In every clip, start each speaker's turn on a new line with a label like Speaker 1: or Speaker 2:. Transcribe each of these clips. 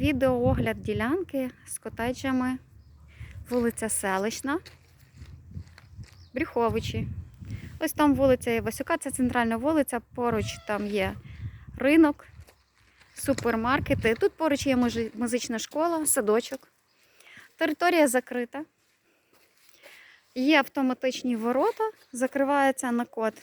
Speaker 1: Відеоогляд ділянки з котеджами. Вулиця Селищна. Брюховичі. Ось там вулиця Івасюка, це центральна вулиця. Поруч там є ринок, супермаркети. Тут поруч є музична школа, садочок. Територія закрита. Є автоматичні ворота, закривається на код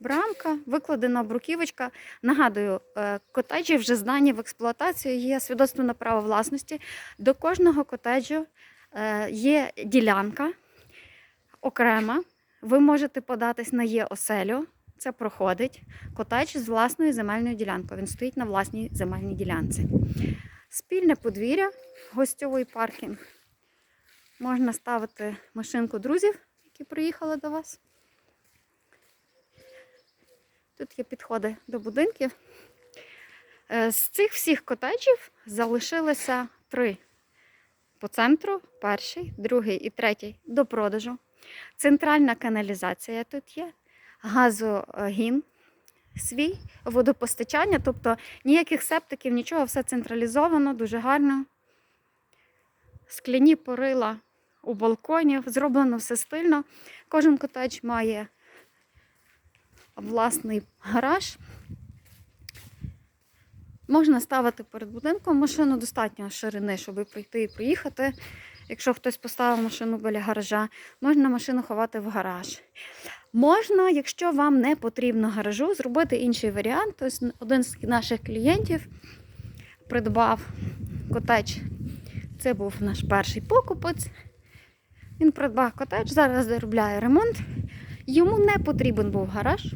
Speaker 1: брамка, викладена бруківочка. Нагадую, е, котеджі вже здані в експлуатацію, є свідоцтво на право власності. До кожного котеджу е, є ділянка окрема. Ви можете податись на є оселю. Це проходить котедж з власною земельною ділянкою. Він стоїть на власній земельній ділянці. Спільне подвір'я, гостьовий паркінг. Можна ставити машинку друзів, які приїхали до вас. Тут є підходи до будинків. Е, З цих всіх котеджів залишилося три по центру: перший, другий і третій до продажу. Центральна каналізація тут є, газогін свій, водопостачання, тобто ніяких септиків, нічого, все централізовано, дуже гарно. Скляні порила у балконі, зроблено все стильно. Кожен котедж має власний гараж. Можна ставити перед будинком машину достатньо ширини, щоб прийти і проїхати. Якщо хтось поставив машину біля гаража, можна машину ховати в гараж. Можна, якщо вам не потрібно гаражу, зробити інший варіант. Ось один з наших клієнтів придбав котедж. Це був наш перший покупець. Він придбав котедж, зараз заробляє ремонт. Йому не потрібен був гараж.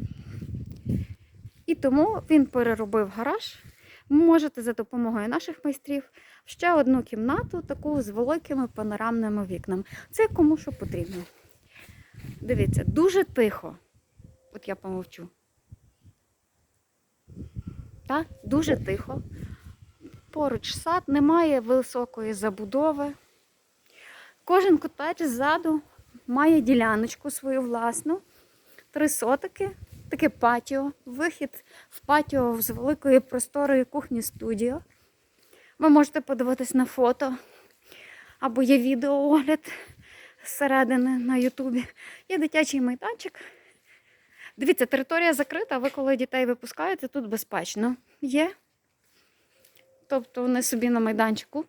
Speaker 1: І тому він переробив гараж. Можете за допомогою наших майстрів ще одну кімнату, таку з великими панорамними вікнами. Це кому що потрібно. Дивіться, дуже тихо. От я помовчу. Так, дуже тихо. Поруч сад, немає високої забудови. Кожен котедж ззаду має діляночку свою власну, три сотики, таке патіо, вихід в патіо з великої просторої кухні студіо. Ви можете подивитись на фото або є відеоогляд зсередини на Ютубі. Є дитячий майданчик. Дивіться, територія закрита, ви коли дітей випускаєте, тут безпечно є. Тобто вони собі на майданчику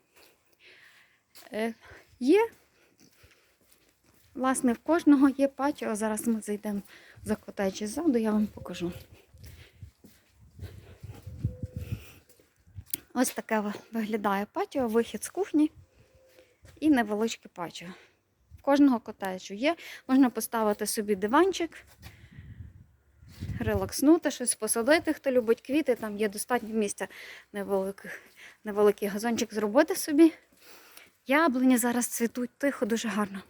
Speaker 1: е, є. Власне, в кожного є патіо. Зараз ми зайдемо за котечі ззаду, я вам покажу. Ось таке виглядає патіо, вихід з кухні і невеличке патіо. В кожного котеджу є. Можна поставити собі диванчик, релакснути, щось посадити, хто любить квіти, там є достатньо місця невеликих, невеликий газончик зробити собі. Яблуні зараз цвітуть тихо, дуже гарно.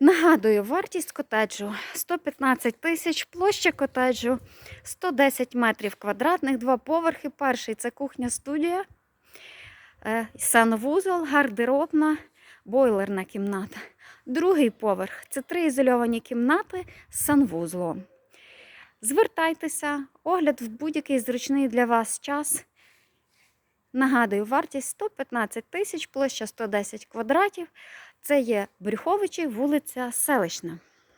Speaker 1: Нагадую, вартість котеджу 115 тисяч, площа котеджу 110 метрів квадратних, два поверхи. Перший це кухня-студія, е, санвузол, гардеробна, бойлерна кімната. Другий поверх це три ізольовані кімнати з санвузлом. Звертайтеся, огляд в будь-який зручний для вас час. Нагадую, вартість 115 тисяч, площа 110 квадратів. Це є Брюховичі, вулиця Селищна.